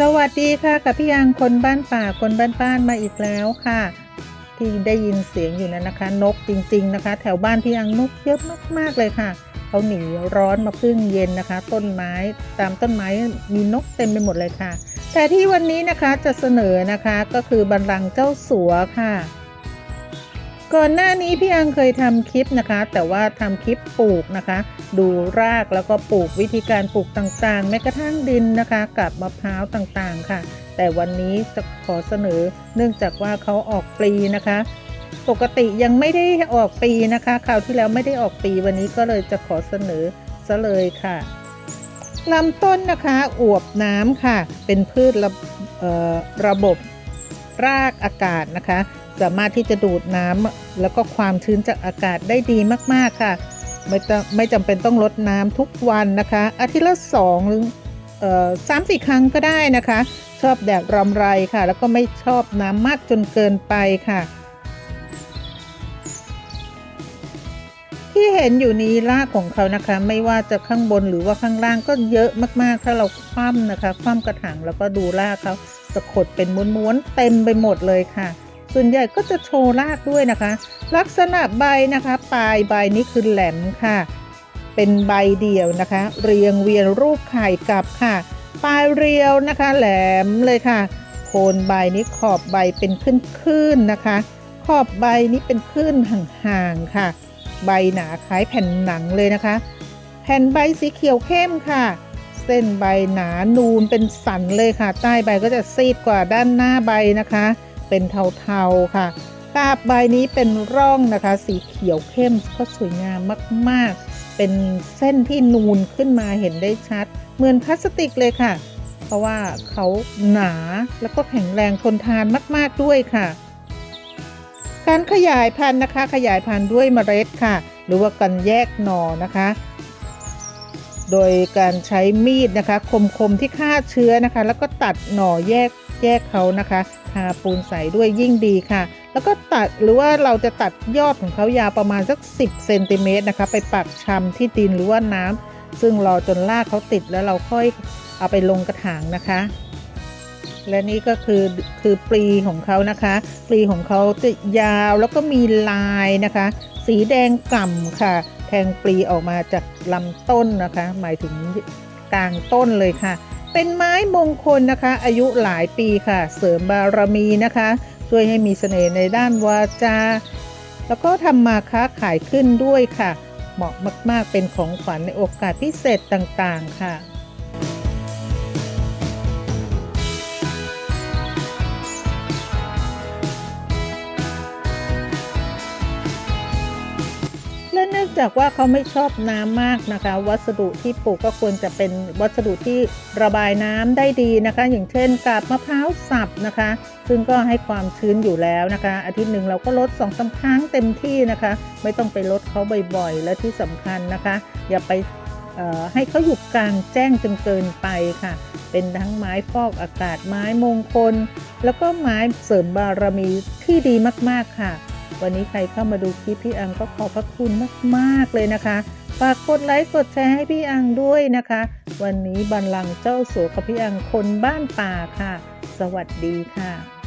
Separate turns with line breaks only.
สวัสดีค่ะกับพี่ยังคนบ้านป่าคนบ้านบ้านๆมาอีกแล้วค่ะ ที่ได้ยินเสียงอยู่นั้นนะคะ นกจริง ๆนะคะ แถวบ้านพี่ยังนกเยอะมากๆเลยค่ะเขาหนีร้อนมาพึ่งเย็นนะคะ ต้นไม้ตามต้นไม้มีนกเต็มไปหมดเลยค่ะ แต่ที่วันนี้นะคะจะเสนอนะคะก็คือบัลลังก์เจ้าสัวค่ะ ก่อนหน้านี้พี่อังเคยทำคลิปนะคะ แต่ว่าทำคลิปปลูกนะคะ ดูรากแล้วก็ปลูกวิธีการปลูกต่างๆแม้กระทั่งดินนะคะ กับมะพร้าวต่างๆค่ะ แต่วันนี้จะขอเสนอเนื่องจากว่าเขาออกปลีนะคะ ปกติยังไม่ได้ออกปีนะคะคราวที่แล้วไม่ได้ออกปีวันนี้ก็เลยจะขอเสนอซะเลยค่ะลำต้นนะคะอวบน้ำค่ะ เป็นพืชระระบบรากอากาศนะคะ สามารถที่จะดูดน้ำแล้วก็ความชื้นจากอากาศได้ดีมาก ๆ ค่ะ ไม่ต้องไม่จำเป็นต้องลดน้ำทุกวันนะคะ อาทิตย์ละสองหรือเอ่อสามสี่ครั้งก็ได้นะคะ ชอบแดดรำไรค่ะ แล้วก็ไม่ชอบน้ำมากจนเกินไปค่ะ ที่เห็นอยู่นี้รากของเขานะคะ ไม่ว่าจะข้างบนหรือว่าข้างล่างก็เยอะมากๆ ถ้าเราคว่ำนะคะ คว่ำกระถางแล้วก็ดูรากเขาสะขดเป็นม้วนๆเต็มไปหมดเลยค่ะ ส่วนใหญ่ก็จะโชว์รากด้วยนะคะ ลักษณะใบนะคะปลายใบนี้คือแหลมค่ะ เป็นใบเดี่ยวนะคะ เรียงเวียนรูปไข่กลับค่ะ ปลายเรียวนะคะแหลมเลยค่ะ โคนใบนี้ขอบใบเป็นขึ้นๆนะคะ ขอบใบนี้เป็นขึ้นห่างๆค่ะ ใบหนาคล้ายแผ่นหนังเลยนะคะ แผ่นใบสีเขียวเข้มค่ะเส้นใบหนานูนเป็นสันเลยค่ะ ใต้ใบก็จะซีดกว่าด้านหน้าใบนะคะ เป็นเทาๆค่ะกาบใบนี้เป็นร่องนะคะ สีเขียวเข้มก็สวยงามมากๆ เป็นเส้นที่นูนขึ้นมาเห็นได้ชัด เหมือนพลาสติกเลยค่ะ เพราะว่าเขาหนาแล้วก็แข็งแรงทนทานมาก ๆด้วยค่ะ การขยายพันธุ์นะคะ ขยายพันธุ์ด้วยเมล็ดค่ะ หรือว่าการแยกหน่อนะคะ โดยการใช้มีดนะคะ คมๆที่ฆ่าเชื้อนะคะ แล้วก็ตัดหน่อแยก แยกเขานะคะทาปูนใสด้วยยิ่งดีค่ะ แล้วก็ตัดหรือว่าเราจะตัดยอดของเขายาวประมาณสัก 10เซนติเมตรนะคะ ไปปักชำที่ดินหรือว่าน้ำซึ่งรอจนรากเขาติดแล้วเราค่อยเอาไปลงกระถางนะคะ และนี่ก็คือคือปลีของเขานะคะ ปลีของเขาจะยาวแล้วก็มีลายนะคะ สีแดงกล่ำค่ะ แทงปลีออกมาจากลำต้นนะคะ หมายถึง กลางต้นเลยค่ะ เป็นไม้มงคลนะคะ อายุหลายปีค่ะ เสริมบารมีนะคะ ช่วยให้มีเสน่ห์ในด้านวาจา แล้วก็ทำมาค้าขายขึ้นด้วยค่ะ เหมาะมากๆเป็นของขวัญในโอกาสพิเศษต่างๆค่ะ จากว่าเขาไม่ชอบน้ำมากนะคะ วัสดุที่ปลูกก็ควรจะเป็นวัสดุที่ระบายน้ำได้ดีนะคะ อย่างเช่นกาบมะพร้าวสับนะคะ ซึ่งก็ให้ความชื้นอยู่แล้วนะคะ อาทิตย์หนึ่งเราก็ลดสองสาครั้งเต็มที่นะคะ ไม่ต้องไปลดเขาบ่อยๆ และที่สำคัญนะคะ อย่าไปให้เขาอยู่กลางแจ้งจนเกินไปค่ะ เป็นทั้งไม้ฟอกอากาศไม้มงคล แล้วก็ไม้เสริมบารมีที่ดีมากๆค่ะ วันนี้ใครเข้ามาดูคลิปพี่อังก็ขอบพระคุณมากๆเลยนะคะฝากกดไลค์กดแชร์ให้พี่อังด้วยนะคะ วันนี้บันลังเจ้าสัวกับพี่อังคนบ้านป่าค่ะ สวัสดีค่ะ